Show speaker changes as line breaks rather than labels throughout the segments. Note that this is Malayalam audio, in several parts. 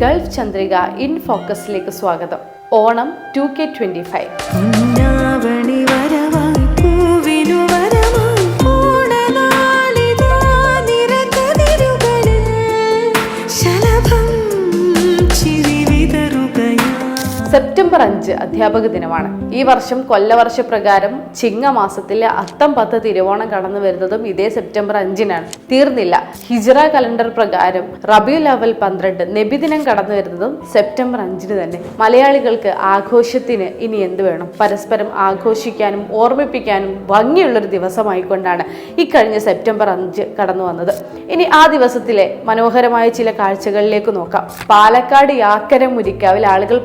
ഗൾഫ് ചന്ദ്രിക ഇൻ ഫോക്കസിലേക്ക് സ്വാഗതം. Onam two K twenty five September അഞ്ച് അധ്യാപക ദിനമാണ്. ഈ വർഷം കൊല്ലവർഷ പ്രകാരം ചിങ്ങമാസത്തിലെ അത്തം പത്ത് തിരുവോണം കടന്നു വരുന്നതും ഇതേ സെപ്റ്റംബർ അഞ്ചിനാണ്. തീർന്നില്ല. ഹിജറ കലണ്ടർ പ്രകാരം റബിയുൽ അവൽ പന്ത്രണ്ട് നബിദിനം കടന്നു വരുന്നതും സെപ്റ്റംബർ അഞ്ചിന് തന്നെ. മലയാളികൾക്ക് ആഘോഷത്തിന് ഇനി എന്ത് വേണം? പരസ്പരം ആഘോഷിക്കാനും ഓർമ്മിപ്പിക്കാനും ഭംഗിയുള്ളൊരു ദിവസമായിക്കൊണ്ടാണ് ഈ കഴിഞ്ഞ സെപ്റ്റംബർ അഞ്ച് കടന്നു വന്നത്. ഇനി ആ ദിവസത്തിലെ മനോഹരമായ ചില കാഴ്ചകളിലേക്ക് നോക്കാം. പാലക്കാട് യാക്കര മുരിക്കാവിൽ ആളുകൾ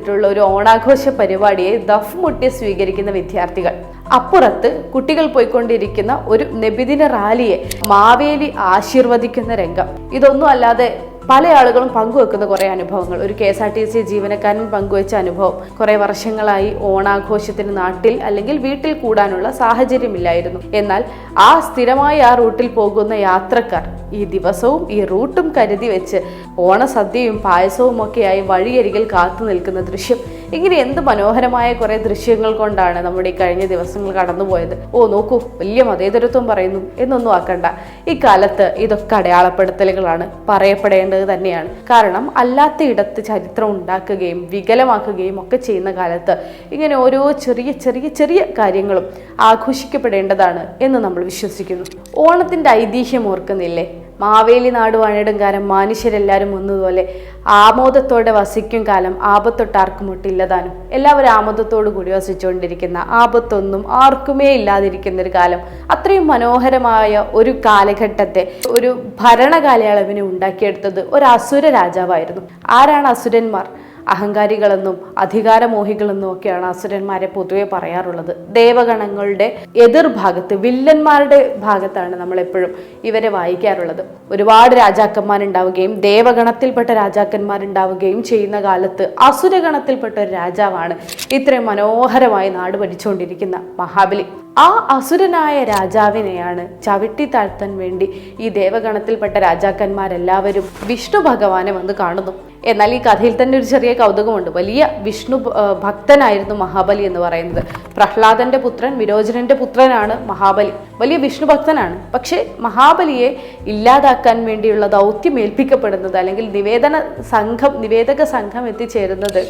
പങ്കെടുത്തിട്ടുള്ള ഒരു ഓണാഘോഷ പരിപാടിയെ ദഫ് മുട്ടി സ്വീകരിക്കുന്ന വിദ്യാർത്ഥികൾ. അപ്പുറത്ത് കുട്ടികൾ പോയിക്കൊണ്ടിരിക്കുന്ന ഒരു നബിദിന റാലിയെ മാവേലി ആശീർവദിക്കുന്ന രംഗം. ഇതൊന്നും അല്ലാതെ പല ആളുകളും പങ്കുവെക്കുന്ന കുറേ അനുഭവങ്ങൾ. ഒരു K S R T C ജീവനക്കാരൻ പങ്കുവെച്ച അനുഭവം. കുറേ വർഷങ്ങളായി ഓണാഘോഷത്തിന് നാട്ടിൽ അല്ലെങ്കിൽ വീട്ടിൽ കൂടാനുള്ള സാഹചര്യമില്ലായിരുന്നു. എന്നാൽ ആ സ്ഥിരമായി ആ റൂട്ടിൽ പോകുന്ന യാത്രക്കാർ ഈ ദിവസവും ഈ റൂട്ടും കരുതി വെച്ച് ഓണസദ്യയും പായസവും ഒക്കെയായി വഴിയരികിൽ കാത്തു നിൽക്കുന്ന ദൃശ്യം. ഇങ്ങനെ എന്ത് മനോഹരമായ കുറെ ദൃശ്യങ്ങൾ കൊണ്ടാണ് നമ്മുടെ ഈ കഴിഞ്ഞ ദിവസങ്ങൾ കടന്നുപോയത്. ഓ നോക്കൂ വലിയ മതേതരത്വം പറയുന്നു എന്നൊന്നും ആക്കണ്ട. ഈ കാലത്ത് ഇതൊക്കെ അടയാളപ്പെടുത്തലുകളാണ് പറയപ്പെടേണ്ടത് തന്നെയാണ്. കാരണം അല്ലാത്ത ഇടത്ത് ചരിത്രം ഉണ്ടാക്കുകയും വികലമാക്കുകയും ഒക്കെ ചെയ്യുന്ന കാലത്ത് ഇങ്ങനെ ഓരോ ചെറിയ ചെറിയ ചെറിയ കാര്യങ്ങളും ആഘോഷിക്കപ്പെടേണ്ടതാണ് എന്ന് നമ്മൾ വിശ്വസിക്കുന്നു. ഓണത്തിന്റെ ഐതിഹ്യം ഓർക്കുന്നില്ലേ? മാവേലി നാട് കാലം മനുഷ്യരെല്ലാവരും ഒന്നുപോലെ ആമോദത്തോടെ വസിക്കും കാലം ആപത്തൊട്ടാർക്കും ഒട്ടില്ലതാനും. എല്ലാവരും ആമോദത്തോടു കൂടി വസിച്ചുകൊണ്ടിരിക്കുന്ന ആപത്തൊന്നും ആർക്കുമേ ഇല്ലാതിരിക്കുന്ന ഒരു കാലം. അത്രയും മനോഹരമായ ഒരു കാലഘട്ടത്തെ ഒരു ഭരണകാലയളവിനെ ഉണ്ടാക്കിയെടുത്തത് ഒരു അസുര രാജാവായിരുന്നു. ആരാണ് അസുരന്മാർ? അഹങ്കാരികളെന്നും അധികാരമോഹികളെന്നും ഒക്കെയാണ് അസുരന്മാരെ പൊതുവെ പറയാറുള്ളത്. ദേവഗണങ്ങളുടെ എതിർഭാഗത്ത് വില്ലന്മാരുടെ ഭാഗത്താണ് നമ്മൾ എപ്പോഴും ഇവരെ വായിക്കാറുള്ളത്. ഒരുപാട് രാജാക്കന്മാരുണ്ടാവുകയും ദേവഗണത്തിൽപ്പെട്ട രാജാക്കന്മാരുണ്ടാവുകയും ചെയ്യുന്ന കാലത്ത് അസുരഗണത്തിൽപ്പെട്ട ഒരു രാജാവാണ് ഇത്രയും മനോഹരമായി നാട് ഭരിച്ചുകൊണ്ടിരിക്കുന്ന മഹാബലി. ആ അസുരനായ രാജാവിനെയാണ് ചവിട്ടി താഴ്ത്താൻ വേണ്ടി ഈ ദേവഗണത്തിൽപ്പെട്ട രാജാക്കന്മാരെല്ലാവരും വിഷ്ണു ഭഗവാനെ വന്ന് കാണുന്നു. എന്നാൽ ഈ കഥയിൽ തന്നെ ഒരു ചെറിയ കൗതുകമുണ്ട്. വലിയ വിഷ്ണു ഭക്തനായിരുന്നു മഹാബലി എന്ന് പറയുന്നത്. പ്രഹ്ലാദന്റെ പുത്രൻ വിരോചനന്റെ പുത്രനാണ് മഹാബലി. വലിയ വിഷ്ണു ഭക്തനാണ്. പക്ഷേ മഹാബലിയെ ഇല്ലാതാക്കാൻ വേണ്ടിയുള്ള ദൗത്യം ഏൽപ്പിക്കപ്പെടുന്നത് അല്ലെങ്കിൽ നിവേദന സംഘം നിവേദക സംഘം എത്തിച്ചേരുന്നത്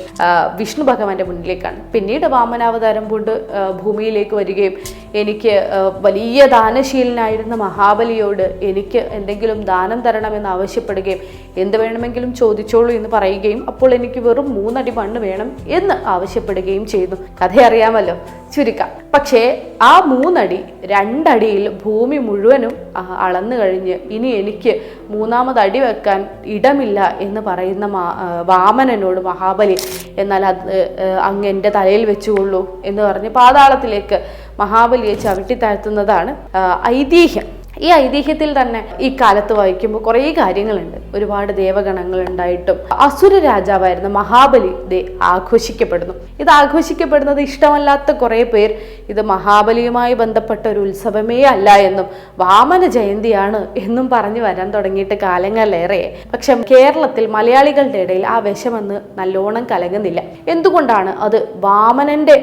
വിഷ്ണു ഭഗവാന്റെ മുന്നിലേക്കാണ്. പിന്നീട് വാമനാവതാരം കൊണ്ട് ഭൂമിയിലേക്ക് വരികയും എനിക്ക് വലിയ ദാനശീലനായിരുന്ന മഹാബലിയോട് എനിക്ക് എന്തെങ്കിലും ദാനം തരണമെന്ന് ആവശ്യപ്പെടുകയും എന്ത് വേണമെങ്കിലും ചോദിച്ചോളൂ എന്ന് പറയുകയും അപ്പോൾ എനിക്ക് വെറും മൂന്നടി മണ്ണ് വേണം എന്ന് ആവശ്യപ്പെടുകയും ചെയ്യുന്നു കഥയറിയാമല്ലോ ചുരുക്കാം. പക്ഷേ ആ മൂന്നടി രണ്ടടിയിൽ ഭൂമി മുഴുവനും അളന്നു കഴിഞ്ഞ് ഇനി എനിക്ക് മൂന്നാമത് അടി വെക്കാൻ ഇടമില്ല എന്ന് പറയുന്ന വാമനനോട് മഹാബലി എന്നാൽ അത് അങ്ങ് എന്റെ തലയിൽ വെച്ചുകൊള്ളൂ എന്ന് പറഞ്ഞ് പാതാളത്തിലേക്ക് മഹാബലിയെ ചവിട്ടി താഴ്ത്തുന്നതാണ് ഐതിഹ്യം. ഈ ഐതിഹ്യത്തിൽ തന്നെ ഈ കാലത്ത് വായിക്കുമ്പോൾ കുറേ കാര്യങ്ങളുണ്ട്. ഒരുപാട് ദേവഗണങ്ങൾ ഉണ്ടായിട്ടും അസുര രാജാവായിരുന്ന മഹാബലി ദേ ആഘോഷിക്കപ്പെടുന്നു. ഇത് ആഘോഷിക്കപ്പെടുന്നത് ഇഷ്ടമല്ലാത്ത കുറേ പേർ ഇത് മഹാബലിയുമായി ബന്ധപ്പെട്ട ഒരു ഉത്സവമേ അല്ല എന്നും വാമന ജയന്തിയാണ് എന്നും പറഞ്ഞു വരാൻ തുടങ്ങിയിട്ട് കാലങ്ങളിലേറെ പക്ഷെ കേരളത്തിൽ മലയാളികളുടെ ഇടയിൽ ആ വിഷമെന്ന് നല്ലോണം കലങ്ങുന്നില്ല. എന്തുകൊണ്ടാണ് അത് വാമനന്റെ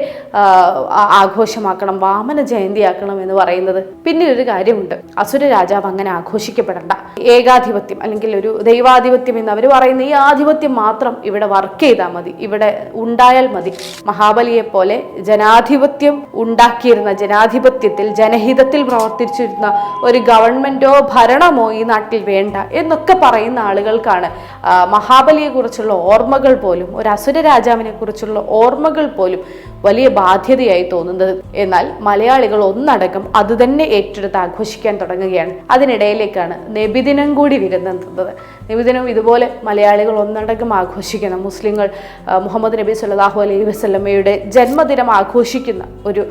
ആഘോഷമാക്കണം വാമന ജയന്തിയാക്കണം എന്ന് പറയുന്നത്? പിന്നീട് ഒരു കാര്യമുണ്ട്. അസുര രാജാവ് അങ്ങനെ ആഘോഷിക്കപ്പെടണ്ട. ഏകാധിപത്യം അല്ലെങ്കിൽ ഒരു ദൈവാധിപത്യം എന്ന് അവർ പറയുന്ന ഈ ആധിപത്യം മാത്രം ഇവിടെ വർക്ക് ചെയ്താൽ മതി. ഇവിടെ ഉണ്ടായാൽ മതി. മഹാബലിയെ പോലെ ജനാധിപത്യം ഉണ്ടാക്കിയിരുന്ന ജനാധിപത്യത്തിൽ ജനഹിതത്തിൽ പ്രവർത്തിച്ചിരുന്ന ഒരു ഗവൺമെന്റോ ഭരണമോ ഈ നാട്ടിൽ വേണ്ട എന്നൊക്കെ പറയുന്ന ആളുകൾക്കാണ് മഹാബലിയെ കുറിച്ചുള്ള ഓർമ്മകൾ പോലും ഒരു അസുര രാജാവിനെ കുറിച്ചുള്ള ഓർമ്മകൾ പോലും വലിയ ബാധ്യതയായി തോന്നുന്നത്. എന്നാൽ മലയാളികൾ ഒന്നടങ്കം അത് തന്നെ ഏറ്റെടുത്ത് ആഘോഷിക്കാൻ തുടങ്ങുകയാണ്. അതിനിടയിലേക്കാണ് നബിദിനം കൂടി വരുന്നത് നബിദിനം ഇതുപോലെ മലയാളികൾ ഒന്നടങ്കം ആഘോഷിക്കണം മുസ്ലിങ്ങൾ മുഹമ്മദ് നബി സല്ലാഹു അലൈഹി വസ്ലമയുടെ ജന്മദിനം ആഘോഷിക്കുന്ന ഒരു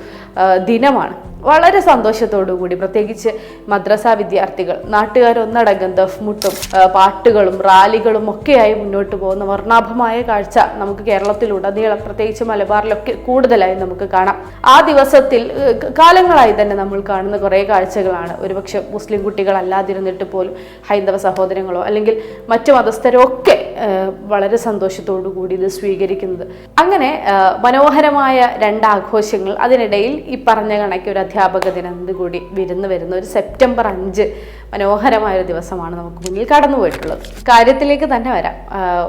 ദിനമാണ്. വളരെ കൂടി പ്രത്യേകിച്ച് മദ്രസ വിദ്യാർത്ഥികൾ നാട്ടുകാരൊന്നടങ്കം ദഫ്മുട്ടും പാട്ടുകളും റാലികളും ഒക്കെയായി മുന്നോട്ട് പോകുന്ന വർണാഭമായ കാഴ്ച നമുക്ക് കേരളത്തിലുടനീളം പ്രത്യേകിച്ച് മലബാറിലൊക്കെ കൂടുതലായി നമുക്ക് കാണാം. ആ ദിവസത്തിൽ കാലങ്ങളായി തന്നെ നമ്മൾ കാണുന്ന കുറേ കാഴ്ചകളാണ്. ഒരുപക്ഷെ മുസ്ലിം കുട്ടികളല്ലാതിരുന്നിട്ട് പോലും ഹൈന്ദവ സഹോദരങ്ങളോ അല്ലെങ്കിൽ മറ്റു മതസ്ഥരോ ഒക്കെ വളരെ സന്തോഷത്തോടു കൂടി ഇത് സ്വീകരിക്കുന്നത്. അങ്ങനെ മനോഹരമായ രണ്ട് ആഘോഷങ്ങൾ അതിനിടയിൽ ഈ പറഞ്ഞ കണക്ക് ഒരു അധ്യാപക ദിനം കൂടി വിരുന്ന് വരുന്ന ഒരു സെപ്റ്റംബർ അഞ്ച് മനോഹരമായ ഒരു ദിവസമാണ് നമുക്ക് മുന്നിൽ കടന്നു പോയിട്ടുള്ളത് കാര്യത്തിലേക്ക് തന്നെ വരാം.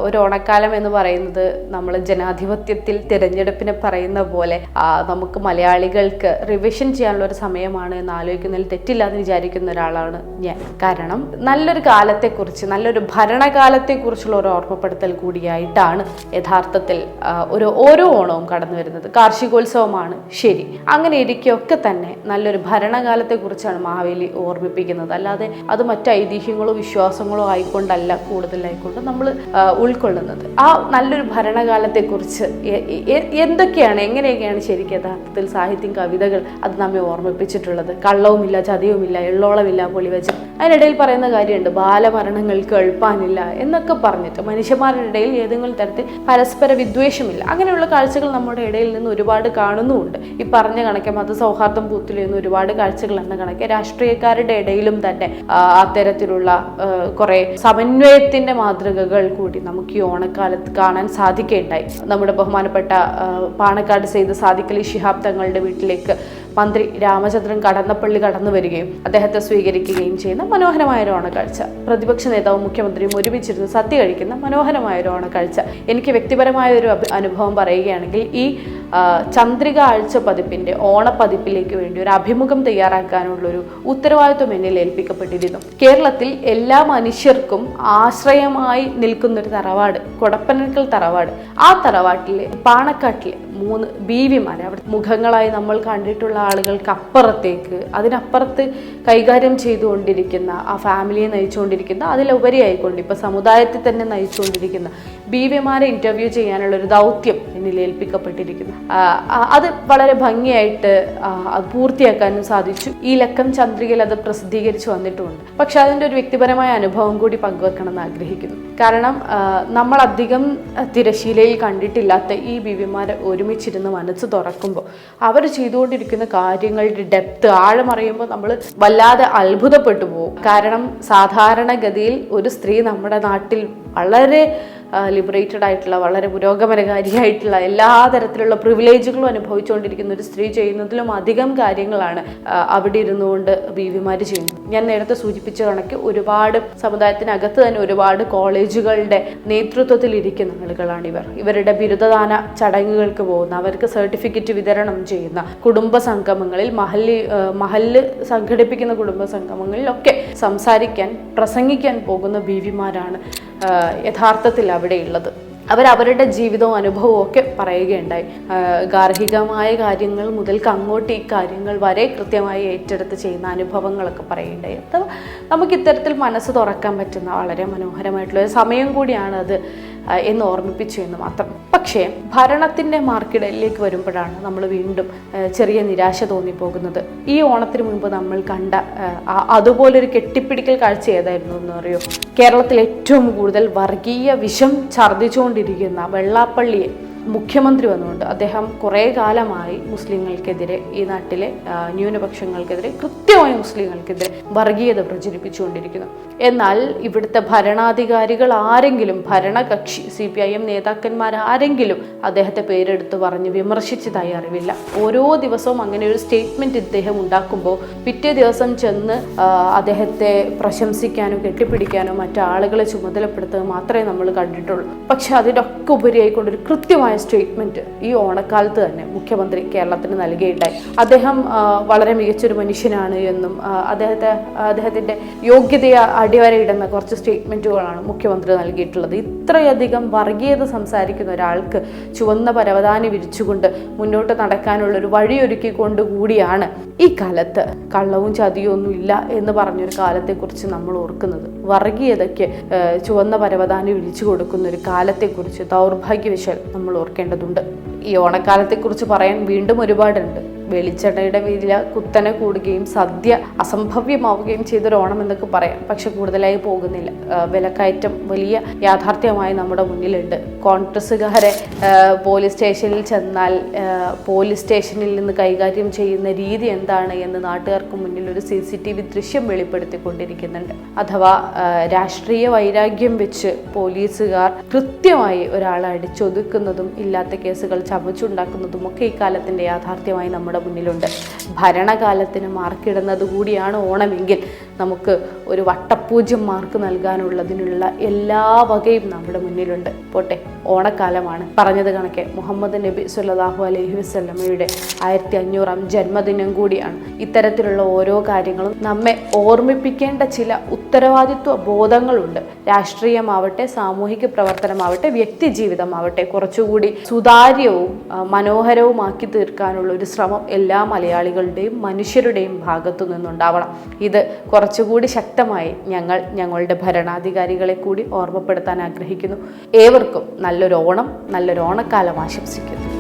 ഒരു ഓണക്കാലം എന്ന് പറയുന്നത് നമ്മൾ ജനാധിപത്യത്തിൽ തിരഞ്ഞെടുപ്പിനെ പറയുന്ന പോലെ നമുക്ക് മലയാളികൾക്ക് റിവിഷൻ ചെയ്യാനുള്ള ഒരു സമയമാണ് എന്ന് ആലോചിക്കുന്നതിൽ തെറ്റില്ല എന്ന് വിചാരിക്കുന്ന ഒരാളാണ് ഞാൻ. കാരണം നല്ലൊരു കാലത്തെക്കുറിച്ച് നല്ലൊരു ഭരണകാലത്തെക്കുറിച്ചുള്ള ഒരു ഓർമ്മപ്പെടുത്തൽ കൂടിയായിട്ടാണ് യഥാർത്ഥത്തിൽ ഒരു ഓരോ ഓണവും കടന്നു വരുന്നത് കാർഷികോത്സവമാണ്. ശരി. അങ്ങനെ ഇരിക്കുകയൊക്കെ തന്നെ നല്ലൊരു ഭരണകാലത്തെക്കുറിച്ചാണ് മാവേലി ഓർമ്മിപ്പിക്കുന്നത്. അല്ലാതെ അത് മറ്റ് ഐതിഹ്യങ്ങളോ വിശ്വാസങ്ങളോ ആയിക്കൊണ്ടല്ല കൂടുതലായിക്കൊണ്ട് നമ്മൾ ഉൾക്കൊള്ളുന്നത്. ആ നല്ലൊരു ഭരണകാലത്തെക്കുറിച്ച് എന്തൊക്കെയാണ് എങ്ങനെയൊക്കെയാണ് ശരിക്കും യഥാർത്ഥത്തിൽ സാഹിത്യം കവിതകൾ അത് നമ്മെ ഓർമ്മിപ്പിച്ചിട്ടുള്ളത്? കള്ളവുമില്ല ചതിയുമില്ല എള്ളോളമില്ല പൊളിവച്ച് അതിനിടയിൽ പറയുന്ന കാര്യമുണ്ട് ബാലമരണങ്ങൾക്ക് എളുപ്പാനില്ല എന്നൊക്കെ പറഞ്ഞിട്ട് മനുഷ്യന്മാരുടെ ഇടയിൽ ഏതെങ്കിലും തരത്തിൽ പരസ്പര വിദ്വേഷമില്ല. അങ്ങനെയുള്ള കാഴ്ചകൾ നമ്മുടെ ഇടയിൽ നിന്ന് ഒരുപാട് കാണുന്നുമുണ്ട്. ഈ പറഞ്ഞ കണക്കെ മതസൗഹാർദ്ദം നിന്ന് ഒരുപാട് കാഴ്ചകൾ എന്ന കണക്കെ രാഷ്ട്രീയക്കാരുടെ ഇടയിലും തന്നെ അത്തരത്തിലുള്ള കുറേ സമന്വയത്തിന്റെ മാതൃകകൾ കൂടി നമുക്ക് ഈ ഓണക്കാലത്ത് കാണാൻ സാധിക്കുകയുണ്ടായി നമ്മുടെ ബഹുമാനപ്പെട്ട പാണക്കാട് സെയ്ത് സാദിഖലി ശിഹാബ് തങ്ങളുടെ വീട്ടിലേക്ക് മന്ത്രി രാമചന്ദ്രൻ കടന്നപ്പള്ളി കടന്നു വരികയും അദ്ദേഹത്തെ സ്വീകരിക്കുകയും ചെയ്യുന്ന മനോഹരമായ ഒരു ഓണക്കാഴ്ച. പ്രതിപക്ഷ നേതാവും മുഖ്യമന്ത്രിയും ഒരുമിച്ചിരുന്ന് സദ്യ കഴിക്കുന്ന മനോഹരമായ ഒരു ഓണക്കാഴ്ച. എനിക്ക് വ്യക്തിപരമായ ഒരു അനുഭവം പറയുകയാണെങ്കിൽ ഈ ചന്ദ്രിക ആഴ്ച പതിപ്പിന്റെ ഓണപ്പതിപ്പിലേക്ക് വേണ്ടി ഒരു അഭിമുഖം തയ്യാറാക്കാനുള്ളൊരു ഉത്തരവാദിത്വം എന്നിൽ ഏൽപ്പിക്കപ്പെട്ടിരുന്നു കേരളത്തിൽ എല്ലാ മനുഷ്യർക്കും ആശ്രയമായി നിൽക്കുന്ന ഒരു തറവാട് കൊടപ്പനക്കൽ തറവാട്. ആ തറവാട്ടിലെ പാണക്കാട്ടിലെ മൂന്ന് ബീവിമാരെ അവിടെ മുഖങ്ങളായി നമ്മൾ കണ്ടിട്ടുള്ള ആളുകൾക്ക് അപ്പുറത്തേക്ക് അതിനപ്പുറത്ത് കൈകാര്യം ചെയ്തുകൊണ്ടിരിക്കുന്ന ആ ഫാമിലിയെ നയിച്ചുകൊണ്ടിരിക്കുന്ന അതിലുപരിയായിക്കൊണ്ട് ഇപ്പൊ സമുദായത്തിൽ തന്നെ നയിച്ചുകൊണ്ടിരിക്കുന്ന ബീവിമാരെ ഇന്റർവ്യൂ ചെയ്യാനുള്ള ഒരു ദൗത്യം എന്നിൽ ഏൽപ്പിക്കപ്പെട്ടിരിക്കുന്നു. അത് വളരെ ഭംഗിയായിട്ട് അത് പൂർത്തിയാക്കാനും സാധിച്ചു. ഈ ലക്കം ചന്ദ്രികയിൽ അത് പ്രസിദ്ധീകരിച്ചു വന്നിട്ടുമുണ്ട് പക്ഷെ അതിന്റെ ഒരു വ്യക്തിപരമായ അനുഭവം കൂടി പങ്കുവെക്കണം എന്ന് ആഗ്രഹിക്കുന്നു. കാരണം നമ്മൾ അധികം തിരശീലയിൽ കണ്ടിട്ടില്ലാത്ത ഈ ബിവിമാരെ ഒരുമിച്ചിരുന്ന് മനസ്സ് തുറക്കുമ്പോൾ അവർ ചെയ്തുകൊണ്ടിരിക്കുന്ന കാര്യങ്ങളുടെ ഡെപ്ത് ആഴമറിയുമ്പോൾ നമ്മൾ വല്ലാതെ അത്ഭുതപ്പെട്ടു പോകും. കാരണം സാധാരണഗതിയിൽ ഒരു സ്ത്രീ നമ്മുടെ നാട്ടിൽ വളരെ ലിബറേറ്റഡ് ആയിട്ടുള്ള വളരെ പുരോഗമനകാരിയായിട്ടുള്ള എല്ലാ തരത്തിലുള്ള പ്രിവിലേജുകളും അനുഭവിച്ചുകൊണ്ടിരിക്കുന്ന ഒരു സ്ത്രീ ചെയ്യുന്നതിലും അധികം കാര്യങ്ങളാണ് അവിടെ ഇരുന്നുകൊണ്ട് ബീവിമാർ ചെയ്യുന്നത്. ഞാൻ നേരത്തെ സൂചിപ്പിച്ച കണക്ക് ഒരുപാട് സമുദായത്തിനകത്ത് തന്നെ ഒരുപാട് കോളേജുകളുടെ നേതൃത്വത്തിൽ ഇരിക്കുന്ന ആളുകളാണ് ഇവർ. ഇവരുടെ ബിരുദദാന ചടങ്ങുകൾക്ക് പോകുന്ന അവർക്ക് സർട്ടിഫിക്കറ്റ് വിതരണം ചെയ്യുന്ന കുടുംബ സംഗമങ്ങളിൽ മഹല്ലി മഹല്ല് സംഘടിപ്പിക്കുന്ന കുടുംബ സംഗമങ്ങളിലൊക്കെ സംസാരിക്കാൻ പ്രസംഗിക്കാൻ പോകുന്ന ബീവിമാരാണ് യഥാർത്ഥത്തിൽ അവിടെയുള്ളത് അവരവരുടെ ജീവിതവും അനുഭവവും ഒക്കെ പറയുകയുണ്ടായി. ഗാർഹികമായ കാര്യങ്ങൾ മുതൽക്ക് അങ്ങോട്ട് ഈ കാര്യങ്ങൾ വരെ കൃത്യമായി ഏറ്റെടുത്ത് ചെയ്യുന്ന അനുഭവങ്ങളൊക്കെ പറയുകയുണ്ടായി. അത് നമുക്ക് ഇത്തരത്തിൽ മനസ്സ് തുറക്കാൻ പറ്റുന്ന വളരെ മനോഹരമായിട്ടുള്ള ഒരു സമയം കൂടിയാണ് അത് എന്ന് ഓർമ്മിപ്പിച്ചു എന്ന് മാത്രം. പക്ഷേ ഭരണത്തിന്റെ മാർക്കിടയിലേക്ക് വരുമ്പോഴാണ് നമ്മൾ വീണ്ടും ചെറിയ നിരാശ തോന്നിപ്പോകുന്നത്. ഈ ഓണത്തിന് മുൻപ് നമ്മൾ കണ്ട അതുപോലൊരു കെട്ടിപ്പിടിക്കൽ കാഴ്ച ഏതായിരുന്നു എന്ന് അറിയോ? കേരളത്തിൽ ഏറ്റവും കൂടുതൽ വർഗീയ വിഷം ഛർദ്ദിച്ചുകൊണ്ടിരിക്കുന്ന വെള്ളാപ്പള്ളിയെ മുഖ്യമന്ത്രി വന്നുകൊണ്ട് അദ്ദേഹം കുറേ കാലമായി മുസ്ലിങ്ങൾക്കെതിരെ ഈ നാട്ടിലെ ന്യൂനപക്ഷങ്ങൾക്കെതിരെ കൃത്യമായി മുസ്ലിങ്ങൾക്കെതിരെ വർഗീയത പ്രചരിപ്പിച്ചുകൊണ്ടിരിക്കുന്നു. എന്നാൽ ഇവിടുത്തെ ഭരണാധികാരികൾ ആരെങ്കിലും ഭരണകക്ഷി സി പി ഐ എം നേതാക്കന്മാർ ആരെങ്കിലും അദ്ദേഹത്തെ പേരെടുത്ത് പറഞ്ഞ് വിമർശിച്ചതായി അറിവില്ല. ഓരോ ദിവസവും അങ്ങനെ ഒരു സ്റ്റേറ്റ്മെന്റ് ഇദ്ദേഹം ഉണ്ടാക്കുമ്പോൾ പിറ്റേ ദിവസം ചെന്ന് അദ്ദേഹത്തെ പ്രശംസിക്കാനോ മറ്റു മറ്റാളുകളെ ചുമതലപ്പെടുത്തുക മാത്രമേ നമ്മൾ കണ്ടിട്ടുള്ളൂ. പക്ഷെ അതിനൊക്കെ ഉപരിയായിക്കൊണ്ട് ഒരു കൃത്യമായ സ്റ്റേറ്റ്മെന്റ് ഈ ഓണക്കാലത്ത് തന്നെ മുഖ്യമന്ത്രി കേരളത്തിന് നൽകിയിട്ടുണ്ടായി. അദ്ദേഹം വളരെ മികച്ചൊരു മനുഷ്യനാണ് എന്നും അദ്ദേഹത്തെ അദ്ദേഹത്തിന്റെ യോഗ്യതയെ അടിവരയിടുന്ന കുറച്ച് സ്റ്റേറ്റ്മെന്റുകളാണ് മുഖ്യമന്ത്രി നൽകിയിട്ടുള്ളത്. ഇത്രയധികം വർഗീയത സംസാരിക്കുന്ന ഒരാൾക്ക് ചുവന്ന പരവതാനി വിരിച്ചുകൊണ്ട് മുന്നോട്ട് നടക്കാനുള്ള ഒരു വഴിയൊരുക്കിക്കൊണ്ട് കൂടിയാണ് ഈ കാലത്ത് കള്ളവും ചതിയും ഒന്നും ഇല്ല എന്ന് പറഞ്ഞൊരു കാലത്തെക്കുറിച്ച് നമ്മൾ ഓർക്കുന്നത്. വർഗീയതയ്ക്ക് ചുവന്ന പരവതാനി വിളിച്ചു കൊടുക്കുന്ന ഒരു കാലത്തെക്കുറിച്ച് ദൗർഭാഗ്യവശാൽ നമ്മൾ ഓർക്കേണ്ടതുണ്ട്. ഈ ഓണക്കാലത്തെക്കുറിച്ച് പറയാൻ വീണ്ടും ഒരുപാടുണ്ട്. വെളിച്ചെണ്ണയുടെ വില കുത്തനെ കൂടുകയും സദ്യ അസംഭവ്യമാവുകയും ചെയ്തൊരു ഓണം എന്നൊക്കെ പറയാം. പക്ഷെ കൂടുതലായി പോകുന്നില്ല. വിലക്കയറ്റം വലിയ യാഥാർത്ഥ്യമായി നമ്മുടെ മുന്നിലുണ്ട്. കോൺഗ്രസ്സുകാരെ പോലീസ് സ്റ്റേഷനിൽ ചെന്നാൽ പോലീസ് സ്റ്റേഷനിൽ നിന്ന് കൈകാര്യം ചെയ്യുന്ന രീതി എന്താണ് എന്ന് നാട്ടുകാർക്ക് മുന്നിൽ ഒരു സി സി ടി വി ദൃശ്യം വെളിപ്പെടുത്തിക്കൊണ്ടിരിക്കുന്നുണ്ട്. അഥവാ രാഷ്ട്രീയ വൈരാഗ്യം വെച്ച് പോലീസുകാർ കൃത്യമായി ഒരാളെ അടിച്ചൊതുക്കുന്നതും ഇല്ലാത്ത കേസുകൾ ചമച്ചുണ്ടാക്കുന്നതും ഒക്കെ ഈ കാലത്തിന്റെ യാഥാർത്ഥ്യമായി നമ്മുടെ മുന്നിലുണ്ട്. ഭരണകാലത്തിന് മാർക്കിടുന്നത് കൂടിയാണ് ഓണമെങ്കിൽ. നമുക്ക് ഒരു വട്ടപ്പൂജ്യം മാർക്ക് നൽകാനുള്ളതിനുള്ള എല്ലാ വകയും നമ്മുടെ മുന്നിലുണ്ട്. പോട്ടെ ഓണക്കാലമാണ്. പറഞ്ഞത് കണക്കെ മുഹമ്മദ് നബി സുല്ലാഹു അലഹി വസ്ലമയുടെ ആയിരത്തി അഞ്ഞൂറാം ജന്മദിനം കൂടിയാണ്. ഇത്തരത്തിലുള്ള ഓരോ കാര്യങ്ങളും നമ്മെ ഓർമ്മിപ്പിക്കേണ്ട ചില ഉത്തരവാദിത്വ ബോധങ്ങളുണ്ട്. രാഷ്ട്രീയമാവട്ടെ സാമൂഹിക പ്രവർത്തനമാവട്ടെ വ്യക്തി ജീവിതമാവട്ടെ കുറച്ചുകൂടി സുതാര്യവും മനോഹരവുമാക്കി തീർക്കാനുള്ള ഒരു ശ്രമം എല്ലാ മലയാളികളുടെയും മനുഷ്യരുടെയും ഭാഗത്തു നിന്നുണ്ടാവണം. ഇത് കുറച്ചുകൂടി ശക്തമായി ഞങ്ങൾ ഞങ്ങളുടെ ഭരണാധികാരികളെ കൂടി ഓർമ്മപ്പെടുത്താൻ ആഗ്രഹിക്കുന്നു. ഏവർക്കും നല്ലൊരു ഓണം നല്ലൊരു ഓണക്കാലം ആശംസിക്കുന്നു.